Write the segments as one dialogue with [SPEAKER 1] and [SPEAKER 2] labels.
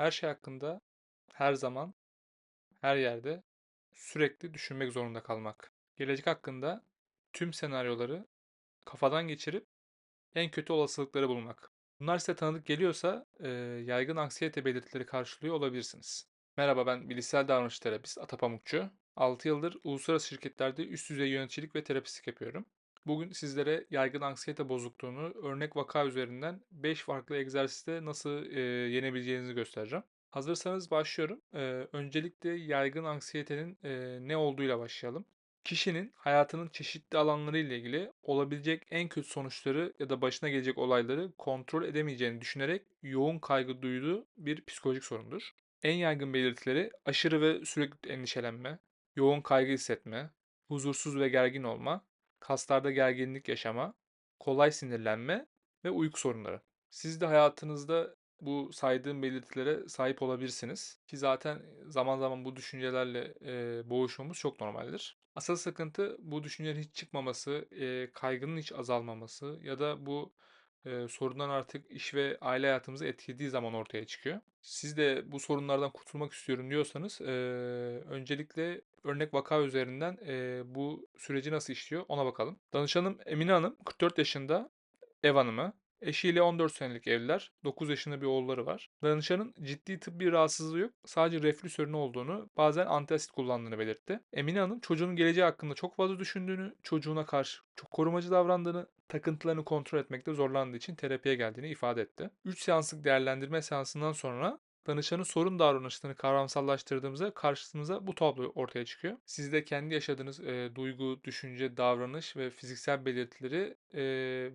[SPEAKER 1] Her şey hakkında her zaman, her yerde sürekli düşünmek zorunda kalmak. Gelecek hakkında tüm senaryoları kafadan geçirip en kötü olasılıkları bulmak. Bunlar size tanıdık geliyorsa e, yaygın anksiyete belirtileri karşılıyor olabilirsiniz. Merhaba ben bilişsel davranış terapist Ata Pamukçu. 6 yıldır uluslararası şirketlerde üst düzey yöneticilik ve terapistlik yapıyorum. Bugün sizlere yaygın anksiyete bozukluğunu örnek vaka üzerinden 5 farklı egzersizde nasıl e, yenebileceğinizi göstereceğim. Hazırsanız başlıyorum. Ee, öncelikle yaygın anksiyetenin e, ne olduğuyla başlayalım. Kişinin hayatının çeşitli alanları ile ilgili olabilecek en kötü sonuçları ya da başına gelecek olayları kontrol edemeyeceğini düşünerek yoğun kaygı duyduğu bir psikolojik sorundur. En yaygın belirtileri aşırı ve sürekli endişelenme, yoğun kaygı hissetme, huzursuz ve gergin olma, kaslarda gerginlik yaşama, kolay sinirlenme ve uyku sorunları. Siz de hayatınızda bu saydığım belirtilere sahip olabilirsiniz. Ki zaten zaman zaman bu düşüncelerle e, boğuşmamız çok normaldir. Asıl sıkıntı bu düşüncelerin hiç çıkmaması, e, kaygının hiç azalmaması ya da bu e, sorundan artık iş ve aile hayatımızı etkilediği zaman ortaya çıkıyor. Siz de bu sorunlardan kurtulmak istiyorum diyorsanız e, öncelikle örnek vaka üzerinden e, bu süreci nasıl işliyor ona bakalım. Danışanım Emine Hanım 44 yaşında ev hanımı. Eşiyle 14 senelik evliler. 9 yaşında bir oğulları var. Danışanın ciddi tıbbi rahatsızlığı yok. Sadece reflü sorunu olduğunu, bazen antiasit kullandığını belirtti. Emine Hanım çocuğunun geleceği hakkında çok fazla düşündüğünü, çocuğuna karşı çok korumacı davrandığını, takıntılarını kontrol etmekte zorlandığı için terapiye geldiğini ifade etti. 3 seanslık değerlendirme seansından sonra danışanın sorun davranışlarını kavramsallaştırdığımızda karşımıza bu tablo ortaya çıkıyor. Siz de kendi yaşadığınız e, duygu, düşünce, davranış ve fiziksel belirtileri e,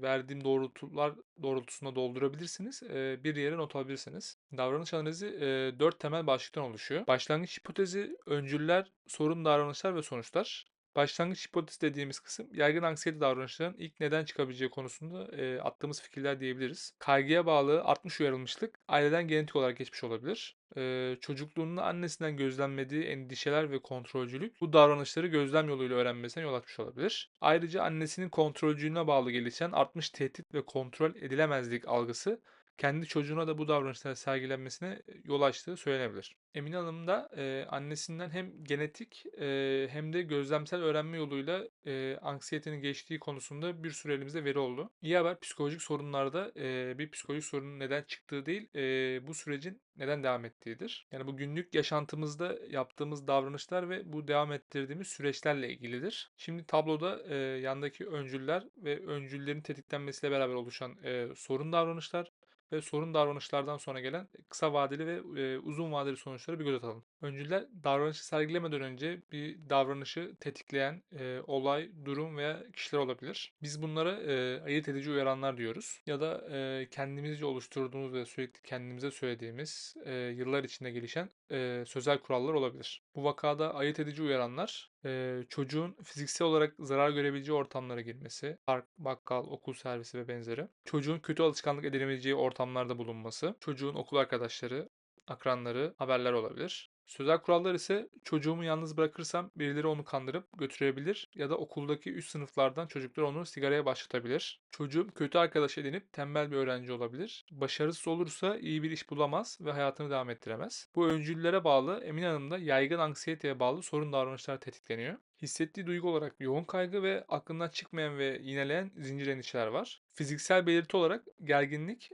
[SPEAKER 1] verdiğim doğrultular doğrultusunda doldurabilirsiniz. E, bir yere not alabilirsiniz. Davranış analizi e, 4 temel başlıktan oluşuyor. Başlangıç hipotezi, öncüller, sorun davranışlar ve sonuçlar. Başlangıç hipotezi dediğimiz kısım yaygın anksiyete davranışların ilk neden çıkabileceği konusunda e, attığımız fikirler diyebiliriz. Kaygıya bağlı artmış uyarılmışlık aileden genetik olarak geçmiş olabilir. E, çocukluğunda annesinden gözlemlediği endişeler ve kontrolcülük bu davranışları gözlem yoluyla öğrenmesine yol açmış olabilir. Ayrıca annesinin kontrolcülüğüne bağlı gelişen artmış tehdit ve kontrol edilemezlik algısı kendi çocuğuna da bu davranışları sergilenmesine yol açtığı söylenebilir. Emine Hanım da e, annesinden hem genetik e, hem de gözlemsel öğrenme yoluyla e, anksiyetenin geçtiği konusunda bir sürü elimizde veri oldu. İyi haber psikolojik sorunlarda e, bir psikolojik sorunun neden çıktığı değil e, bu sürecin neden devam ettiğidir. Yani bu günlük yaşantımızda yaptığımız davranışlar ve bu devam ettirdiğimiz süreçlerle ilgilidir. Şimdi tabloda e, yandaki öncüller ve öncüllerin tetiklenmesiyle beraber oluşan e, sorun davranışlar ve sorun davranışlardan sonra gelen kısa vadeli ve uzun vadeli sonuçları bir göz atalım. Öncüler davranışı sergilemeden önce bir davranışı tetikleyen e, olay, durum veya kişiler olabilir. Biz bunlara e, ayırt edici uyaranlar diyoruz. Ya da e, kendimizce oluşturduğumuz ve sürekli kendimize söylediğimiz e, yıllar içinde gelişen e, sözel kurallar olabilir. Bu vakada ayırt edici uyaranlar e, çocuğun fiziksel olarak zarar görebileceği ortamlara girmesi, park, bakkal, okul servisi ve benzeri. Çocuğun kötü alışkanlık edinemeyeceği ortamlarda bulunması, çocuğun okul arkadaşları, akranları, haberler olabilir. Sözel kurallar ise çocuğumu yalnız bırakırsam birileri onu kandırıp götürebilir ya da okuldaki üst sınıflardan çocuklar onu sigaraya başlatabilir. Çocuğum kötü arkadaş edinip tembel bir öğrenci olabilir. Başarısız olursa iyi bir iş bulamaz ve hayatını devam ettiremez. Bu öncüllere bağlı Emine Hanım'da yaygın anksiyeteye bağlı sorun davranışlar tetikleniyor. Hissettiği duygu olarak yoğun kaygı ve aklından çıkmayan ve yineleyen zincir endişeler var. Fiziksel belirti olarak gerginlik,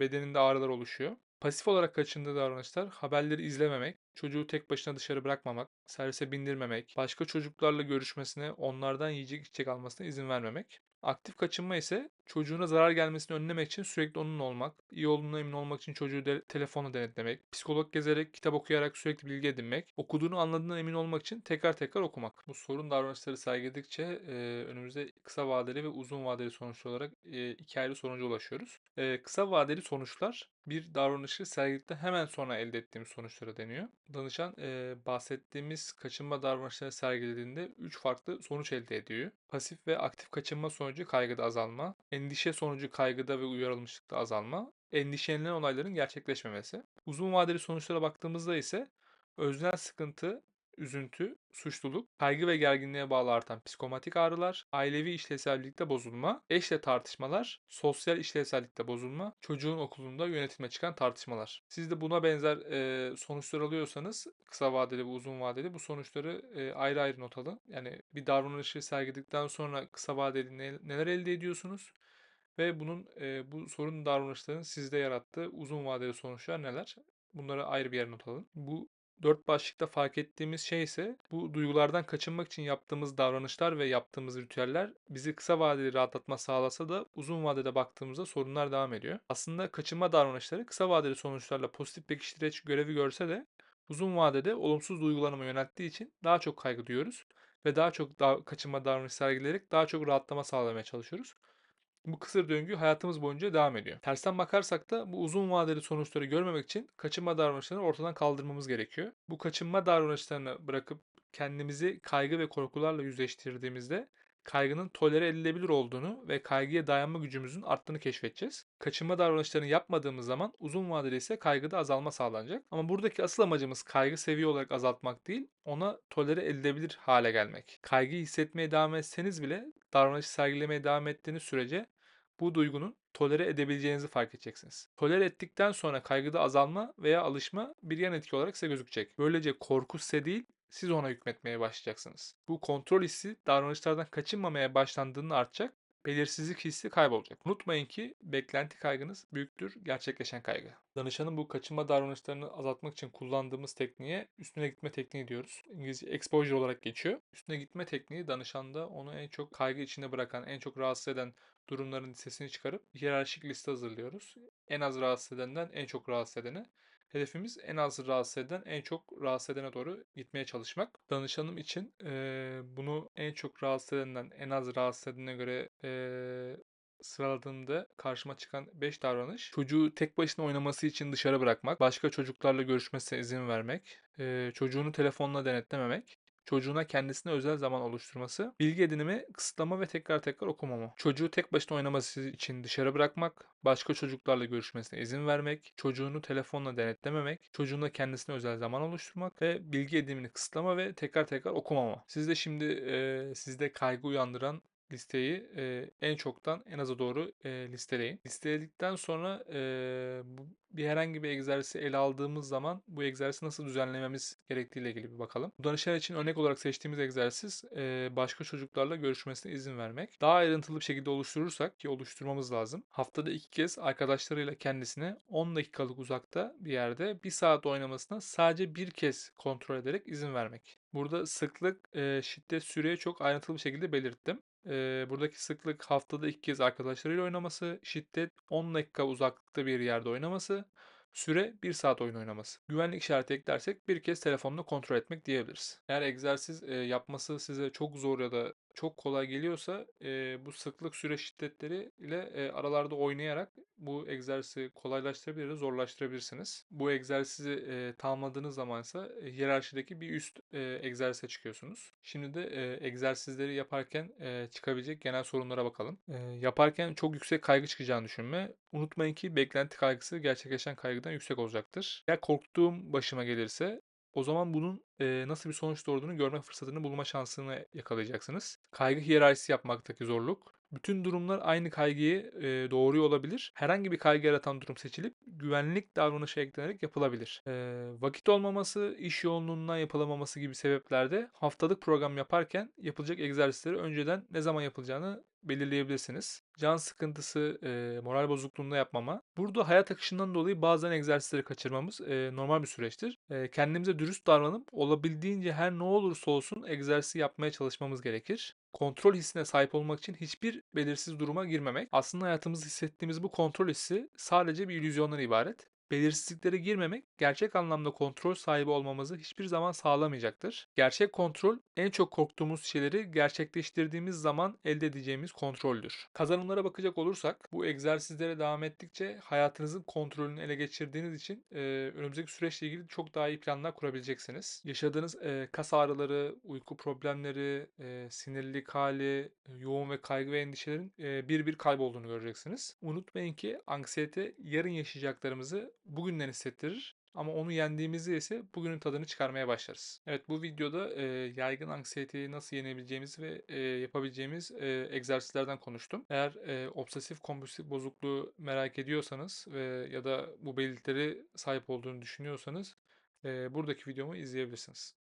[SPEAKER 1] bedeninde ağrılar oluşuyor. Pasif olarak kaçındığı davranışlar haberleri izlememek, çocuğu tek başına dışarı bırakmamak, servise bindirmemek, başka çocuklarla görüşmesine, onlardan yiyecek içecek almasına izin vermemek. Aktif kaçınma ise çocuğuna zarar gelmesini önlemek için sürekli onunla olmak, iyi olduğuna emin olmak için çocuğu de, telefonla denetlemek, psikolog gezerek, kitap okuyarak sürekli bilgi edinmek, okuduğunu anladığına emin olmak için tekrar tekrar okumak. Bu sorun davranışları sergiledikçe e, önümüzde kısa vadeli ve uzun vadeli sonuçlar olarak e, iki ayrı sonuca ulaşıyoruz. E, kısa vadeli sonuçlar bir davranışı sergiledikten hemen sonra elde ettiğimiz sonuçlara deniyor. Danışan e, bahsettiğimiz kaçınma davranışları sergilediğinde 3 farklı sonuç elde ediyor. Pasif ve aktif kaçınma sonucu kaygıda azalma, endişe sonucu kaygıda ve uyarılmışlıkta azalma, endişelenen olayların gerçekleşmemesi. Uzun vadeli sonuçlara baktığımızda ise öznel sıkıntı üzüntü, suçluluk, kaygı ve gerginliğe bağlı artan psikomatik ağrılar, ailevi işlevsellikte bozulma, eşle tartışmalar, sosyal işlevsellikte bozulma, çocuğun okulunda yönetime çıkan tartışmalar. Siz de buna benzer e, sonuçlar alıyorsanız kısa vadeli ve uzun vadeli bu sonuçları e, ayrı ayrı not alın. Yani bir davranışı sergiledikten sonra kısa vadeli ne, neler elde ediyorsunuz? Ve bunun e, bu sorun davranışların sizde yarattığı uzun vadeli sonuçlar neler? Bunları ayrı bir yere not alın. Bu dört başlıkta fark ettiğimiz şey ise bu duygulardan kaçınmak için yaptığımız davranışlar ve yaptığımız ritüeller bizi kısa vadeli rahatlatma sağlasa da uzun vadede baktığımızda sorunlar devam ediyor. Aslında kaçınma davranışları kısa vadeli sonuçlarla pozitif pekiştireç görevi görse de uzun vadede olumsuz duygulanıma yönelttiği için daha çok kaygı duyuyoruz ve daha çok da kaçınma davranış sergileyerek daha çok rahatlama sağlamaya çalışıyoruz. Bu kısır döngü hayatımız boyunca devam ediyor. Tersten bakarsak da bu uzun vadeli sonuçları görmemek için kaçınma davranışlarını ortadan kaldırmamız gerekiyor. Bu kaçınma davranışlarını bırakıp kendimizi kaygı ve korkularla yüzleştirdiğimizde kaygının tolere edilebilir olduğunu ve kaygıya dayanma gücümüzün arttığını keşfedeceğiz. Kaçınma davranışlarını yapmadığımız zaman uzun vadede ise kaygıda azalma sağlanacak. Ama buradaki asıl amacımız kaygı seviye olarak azaltmak değil, ona tolere edilebilir hale gelmek. Kaygıyı hissetmeye devam etseniz bile davranışı sergilemeye devam ettiğiniz sürece bu duygunun tolere edebileceğinizi fark edeceksiniz. Tolere ettikten sonra kaygıda azalma veya alışma bir yan etki olarak size gözükecek. Böylece korku size değil, siz ona hükmetmeye başlayacaksınız. Bu kontrol hissi davranışlardan kaçınmamaya başlandığında artacak belirsizlik hissi kaybolacak. Unutmayın ki beklenti kaygınız büyüktür gerçekleşen kaygı. Danışanın bu kaçınma davranışlarını azaltmak için kullandığımız tekniğe üstüne gitme tekniği diyoruz. İngilizce exposure olarak geçiyor. Üstüne gitme tekniği danışanda onu en çok kaygı içinde bırakan, en çok rahatsız eden durumların listesini çıkarıp hiyerarşik liste hazırlıyoruz. En az rahatsız edenden en çok rahatsız edene. Hedefimiz en az rahatsız eden, en çok rahatsız edene doğru gitmeye çalışmak. Danışanım için e, bunu en çok rahatsız edenden en az rahatsız edene göre e, sıraladığımda karşıma çıkan 5 davranış. Çocuğu tek başına oynaması için dışarı bırakmak, başka çocuklarla görüşmesine izin vermek, e, çocuğunu telefonla denetlememek, çocuğuna kendisine özel zaman oluşturması, bilgi edinimi, kısıtlama ve tekrar tekrar okumama. Çocuğu tek başına oynaması için dışarı bırakmak, başka çocuklarla görüşmesine izin vermek, çocuğunu telefonla denetlememek, çocuğuna kendisine özel zaman oluşturmak ve bilgi edinimini kısıtlama ve tekrar tekrar okumama. Siz de şimdi e, sizde kaygı uyandıran listeyi e, en çoktan en aza doğru e, listeleyin. Listeledikten sonra e, bu bir herhangi bir egzersizi ele aldığımız zaman bu egzersizi nasıl düzenlememiz gerektiğiyle ilgili bir bakalım. Danışan için örnek olarak seçtiğimiz egzersiz başka çocuklarla görüşmesine izin vermek. Daha ayrıntılı bir şekilde oluşturursak ki oluşturmamız lazım. Haftada iki kez arkadaşlarıyla kendisine 10 dakikalık uzakta bir yerde bir saat oynamasına sadece bir kez kontrol ederek izin vermek. Burada sıklık, şiddet, süreye çok ayrıntılı bir şekilde belirttim. Buradaki sıklık haftada iki kez arkadaşlarıyla oynaması, şiddet 10 dakika uzaklıkta bir yerde oynaması, süre 1 saat oyun oynaması. Güvenlik işareti eklersek bir kez telefonla kontrol etmek diyebiliriz. Eğer egzersiz yapması size çok zor ya da çok kolay geliyorsa e, bu sıklık süre şiddetleri ile e, aralarda oynayarak bu egzersizi kolaylaştırabilir, zorlaştırabilirsiniz. Bu egzersizi e, tamamladığınız zaman ise hiyerarşideki bir üst e, egzersize çıkıyorsunuz. Şimdi de e, egzersizleri yaparken e, çıkabilecek genel sorunlara bakalım. E, yaparken çok yüksek kaygı çıkacağını düşünme. Unutmayın ki beklenti kaygısı gerçekleşen kaygıdan yüksek olacaktır. Eğer korktuğum başıma gelirse o zaman bunun e, nasıl bir sonuç doğurduğunu görme fırsatını bulma şansını yakalayacaksınız. Kaygı hiyerarşisi yapmaktaki zorluk. Bütün durumlar aynı kaygıyı e, doğuruyor olabilir. Herhangi bir kaygı yaratan durum seçilip güvenlik davranışı eklenerek yapılabilir. E, vakit olmaması, iş yoğunluğundan yapılamaması gibi sebeplerde haftalık program yaparken yapılacak egzersizleri önceden ne zaman yapılacağını belirleyebilirsiniz. Can sıkıntısı, e, moral bozukluğunda yapmama. Burada hayat akışından dolayı bazen egzersizleri kaçırmamız e, normal bir süreçtir. E, kendimize dürüst davranıp olabildiğince her ne olursa olsun egzersiz yapmaya çalışmamız gerekir. Kontrol hissine sahip olmak için hiçbir belirsiz duruma girmemek. Aslında hayatımızda hissettiğimiz bu kontrol hissi sadece bir illüzyondan ibaret belirsizliklere girmemek gerçek anlamda kontrol sahibi olmamızı hiçbir zaman sağlamayacaktır. Gerçek kontrol en çok korktuğumuz şeyleri gerçekleştirdiğimiz zaman elde edeceğimiz kontroldür. Kazanımlara bakacak olursak bu egzersizlere devam ettikçe hayatınızın kontrolünü ele geçirdiğiniz için e, önümüzdeki süreçle ilgili çok daha iyi planlar kurabileceksiniz. Yaşadığınız e, kas ağrıları, uyku problemleri, e, sinirlilik hali, yoğun ve kaygı ve endişelerin e, bir bir kaybolduğunu göreceksiniz. Unutmayın ki anksiyete yarın yaşayacaklarımızı bugünden hissettirir ama onu yendiğimizde ise bugünün tadını çıkarmaya başlarız. Evet bu videoda e, yaygın anksiyeteyi nasıl yenebileceğimiz ve e, yapabileceğimiz e, egzersizlerden konuştum. Eğer e, obsesif kompulsif bozukluğu merak ediyorsanız ve ya da bu belirtileri sahip olduğunu düşünüyorsanız e, buradaki videomu izleyebilirsiniz.